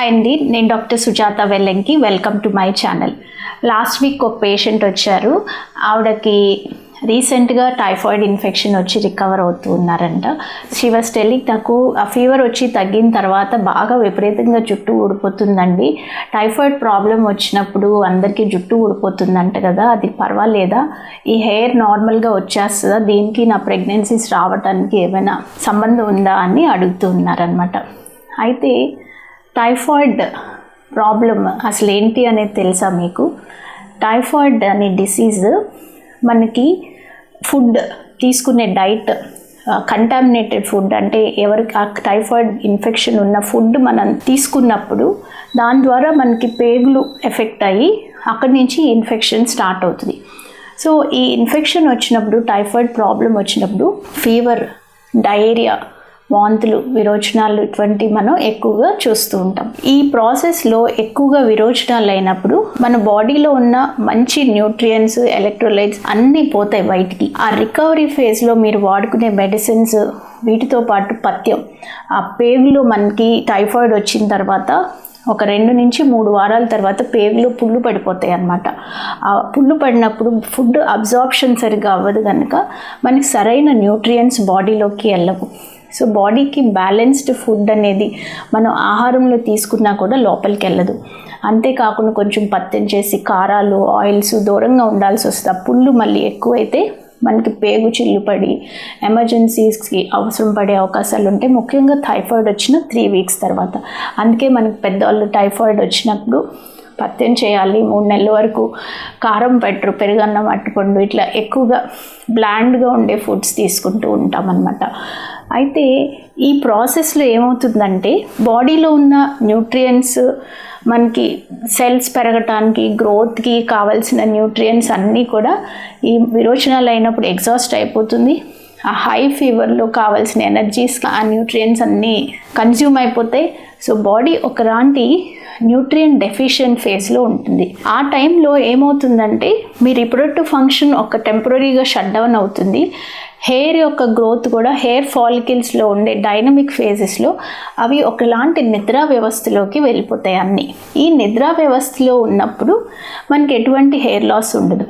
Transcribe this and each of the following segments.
Hi అండి నేను doctor Sujatha Vellanki welcome to my channel last week ఒక patient వచ్చారు. ఆవిడకి రీసెంట్గా టైఫాయిడ్ ఇన్ఫెక్షన్ వచ్చి రికవర్ అవుతూ ఉన్నారంట. వాస్ టెలింగ్ నాకు ఆ ఫీవర్ వచ్చి తగ్గిన తర్వాత బాగా విపరీతంగా జుట్టు ఊడిపోతుందండి. టైఫాయిడ్ ప్రాబ్లం వచ్చినప్పుడు అందరికీ జుట్టు ఊడిపోతుందంట కదా అది పర్వాలేదా? ఈ హెయిర్ నార్మల్గా వచ్చేస్తుందా? దీనికి నా ప్రెగ్నెన్సీస్ రావడానికి ఏమైనా సంబంధం ఉందా? అని అడుగుతూ ఉన్నారనమాట అయితే టైఫాయిడ్ ప్రాబ్లం అసలు ఏంటి అనేది తెలుసా మీకు? టైఫాయిడ్ అనే డిసీజ్ మనకి ఫుడ్ తీసుకునే డైట్ కంటామినేటెడ్ ఫుడ్ అంటే ఎవరికి ఆ టైఫాయిడ్ ఇన్ఫెక్షన్ ఉన్న ఫుడ్ మనం తీసుకున్నప్పుడు దాని ద్వారా మనకి పేగులు ఎఫెక్ట్ అయ్యి అక్కడి నుంచి ఇన్ఫెక్షన్ స్టార్ట్ అవుతుంది. సో ఈ ఇన్ఫెక్షన్ వచ్చినప్పుడు టైఫాయిడ్ ప్రాబ్లం వచ్చినప్పుడు ఫీవర్ డయేరియా వాంతులు విరోచనాలు ఇటువంటి మనం ఎక్కువగా చూస్తూ ఉంటాం. ఈ ప్రాసెస్లో ఎక్కువగా విరోచనాలు అయినప్పుడు మన బాడీలో ఉన్న మంచి న్యూట్రియంట్స్ ఎలక్ట్రోలైట్స్ అన్నీ పోతాయి బయటికి. ఆ రికవరీ ఫేజ్లో మీరు వాడుకునే మెడిసిన్స్ వీటితో పాటు పథ్యం. ఆ పేగులో మనకి టైఫాయిడ్ వచ్చిన తర్వాత ఒక రెండు నుంచి మూడు వారాల తర్వాత పేగులో పుళ్ళు పడిపోతాయి అన్నమాట. ఆ పుళ్ళు పడినప్పుడు ఫుడ్ అబ్జార్ప్షన్ సరిగ్గా అవ్వదు కనుక మనకి సరైన న్యూట్రియంట్స్ బాడీలోకి వెళ్ళవు. సో బాడీకి బ్యాలెన్స్డ్ ఫుడ్ అనేది మనం ఆహారంలో తీసుకున్నా కూడా లోపలికి వెళ్ళదు. అంతేకాకుండా కొంచెం పత్యం చేసి కారాలు ఆయిల్స్ దూరంగా ఉండాల్సి వస్తుంది. పుళ్ళు మళ్ళీ ఎక్కువైతే మనకి పేగు చిల్లుపడి ఎమర్జెన్సీస్కి అవసరం పడే అవకాశాలు ఉంటాయి ముఖ్యంగా టైఫాయిడ్ వచ్చిన త్రీ వీక్స్ తర్వాత. అందుకే మనకి పెద్దవాళ్ళు టైఫాయిడ్ వచ్చినప్పుడు పత్యం చేయాలి మూడు నెలల వరకు కారం పెట్టరు పెరుగన్నం అట్టుపండు ఇట్లా ఎక్కువగా బ్లాండ్గా ఉండే ఫుడ్స్ తీసుకుంటూ ఉంటామన్నమాట. అయితే ఈ ప్రాసెస్లో ఏమవుతుందంటే బాడీలో ఉన్న న్యూట్రియంట్స్ మనకి సెల్స్ పెరగటానికి గ్రోత్కి కావాల్సిన న్యూట్రియంట్స్ అన్నీ కూడా ఈ విరోచనాలు అయినప్పుడు ఎగ్జాస్ట్ అయిపోతుంది. ఆ హై ఫీవర్లో కావాల్సిన ఎనర్జీస్ ఆ న్యూట్రియంట్స్ అన్నీ కన్జ్యూమ్ అయిపోతాయి. సో బాడీ ఒకలాంటి న్యూట్రియన్ డెఫిషియెంట్ ఫేజ్లో ఉంటుంది. ఆ టైంలో ఏమవుతుందంటే మీ రిప్రొడక్టివ్ ఫంక్షన్ ఒక టెంపరీగా షట్ డౌన్ అవుతుంది. హెయిర్ యొక్క గ్రోత్ కూడా హెయిర్ ఫాలికిల్స్లో ఉండే డైనమిక్ ఫేజెస్లో అవి ఒకలాంటి నిద్రా వ్యవస్థలోకి వెళ్ళిపోతాయి అన్నీ. ఈ నిద్రా వ్యవస్థలో ఉన్నప్పుడు మనకి ఎటువంటి హెయిర్ లాస్ ఉండదు.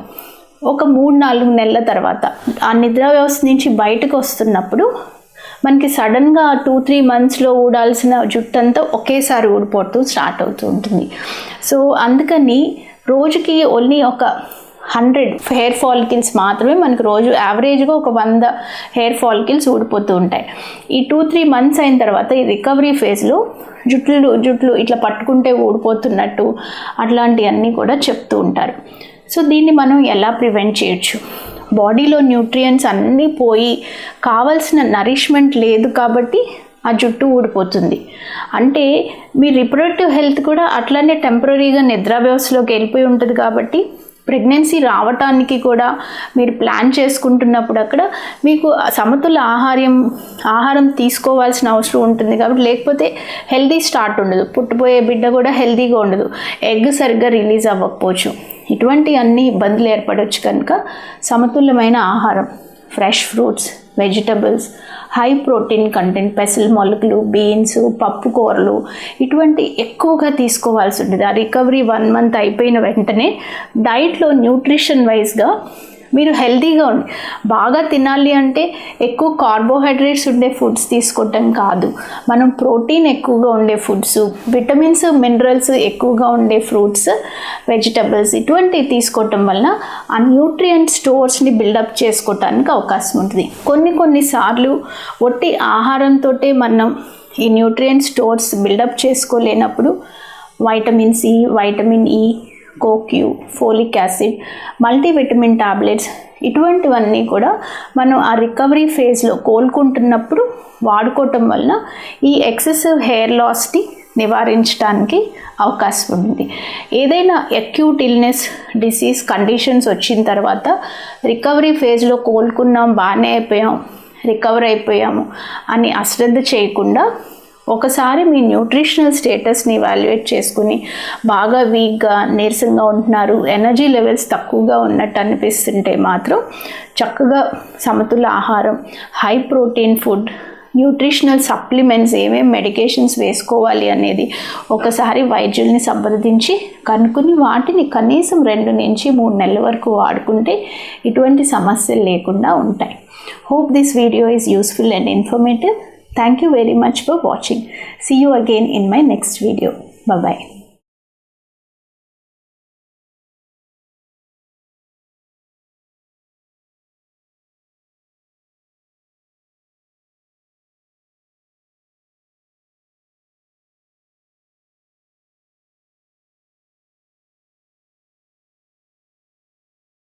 ఒక మూడు నాలుగు నెలల తర్వాత ఆ నిద్రా వ్యవస్థ నుంచి బయటకు వస్తున్నప్పుడు మనకి సడన్గా టూ త్రీ మంత్స్లో ఊడాల్సిన జుట్టంతా ఒకేసారి ఊడిపోతూ స్టార్ట్ అవుతూ ఉంటుంది. సో అందుకని రోజుకి ఓన్లీ ఒక హండ్రెడ్ హెయిర్ ఫాలికిల్స్ మాత్రమే మనకు రోజు యావరేజ్గా ఒక వంద హెయిర్ ఫాలికిల్స్ ఊడిపోతూ ఉంటాయి. ఈ టూ త్రీ మంత్స్ అయిన తర్వాత ఈ రికవరీ ఫేజ్లో జుట్లు జుట్లు ఇట్లా పట్టుకుంటే ఊడిపోతున్నట్టు అట్లాంటివన్నీ కూడా చెప్తూ ఉంటారు. సో దీన్ని మనం ఎలా ప్రివెంట్ చేయొచ్చు? బాడీలో న్యూట్రియంట్స్ అన్నీ పోయి కావలసిన నరిష్మెంట్ లేదు కాబట్టి ఆ జుట్టు ఊడిపోతుంది. అంటే మీ రిప్రొడక్టివ్ హెల్త్ కూడా అట్లనే టెంపరీగా నిద్ర వ్యవస్థలోకి వెళ్ళిపోయి ఉంటుంది కాబట్టి ప్రెగ్నెన్సీ రావటానికి కూడా మీరు ప్లాన్ చేసుకుంటున్నప్పుడు అక్కడ మీకు సమతుల ఆహారం ఆహారం తీసుకోవాల్సిన అవసరం ఉంటుంది కాబట్టి లేకపోతే హెల్దీ స్టార్ట్ ఉండదు. పుట్టిపోయే బిడ్డ కూడా హెల్దీగా ఉండదు. ఎగ్ సరిగ్గా రిలీజ్ అవ్వకపోవచ్చు. ఇటువంటి అన్ని ఇబ్బందులు ఏర్పడవచ్చు కనుక సమతుల్యమైన ఆహారం fresh fruits vegetables high protein content పెసలు మొలకలు బీన్స్ పప్పు కూరలు ఇటువంటి ఎక్కువగా తీసుకోవాల్సి ఉంటుంది. ఆ రికవరీ వన్ మంత్ అయిపోయిన వెంటనే డైట్లో న్యూట్రిషన్ వైజ్గా మీరు హెల్తీగా ఉండి బాగా తినాలి అంటే ఎక్కువ కార్బోహైడ్రేట్స్ ఉండే ఫుడ్స్ తీసుకోవటం కాదు. మనం ప్రోటీన్ ఎక్కువగా ఉండే ఫుడ్స్ విటమిన్స్ మినరల్స్ ఎక్కువగా ఉండే ఫ్రూట్స్ వెజిటబుల్స్ ఇటువంటివి తీసుకోవటం వలన ఆ న్యూట్రియంట్ స్టోర్స్ని బిల్డప్ చేసుకోవటానికి అవకాశం ఉంటుంది. కొన్ని కొన్నిసార్లు ఒట్టి ఆహారంతో మనం ఈ nutrient stores build up చేసుకోలేనప్పుడు vitamin C vitamin E CoQ folic acid multivitamin tablets ఇటువంటివన్నీ కూడా మనం ఆ రికవరీ ఫేజ్లో కోలుకుంటున్నప్పుడు వాడుకోవటం వలన ఈ ఎక్సెసివ్ హెయిర్ లాస్ని నివారించడానికి అవకాశం ఉంది. ఏదైనా అక్యూట్ ఇల్నెస్ డిసీజ్ కండిషన్స్ వచ్చిన తర్వాత రికవరీ ఫేజ్లో కోలుకున్నాం బాగానే అయిపోయాం రికవర్ అయిపోయాము అని అశ్రద్ధ చేయకుండా ఒకసారి మీ న్యూట్రిషనల్ స్టేటస్ని ఇవాల్యుయేట్ చేసుకుని బాగా వీక్గా నీరసంగా ఉంటున్నారు ఎనర్జీ లెవెల్స్ తక్కువగా ఉన్నట్టు అనిపిస్తుంటే మాత్రం చక్కగా సమతుల ఆహారం high protein food nutritional supplements ఏమేమి మెడికేషన్స్ వేసుకోవాలి అనేది ఒకసారి వైద్యుల్ని సంప్రదించి కనుక్కుని వాటిని కనీసం రెండు నుంచి మూడు నెలల వరకు వాడుకుంటే ఇటువంటి సమస్యలు లేకుండా ఉంటాయి. Hope this video is useful and informative Thank you very much for watching. See you again in my next video. Bye bye.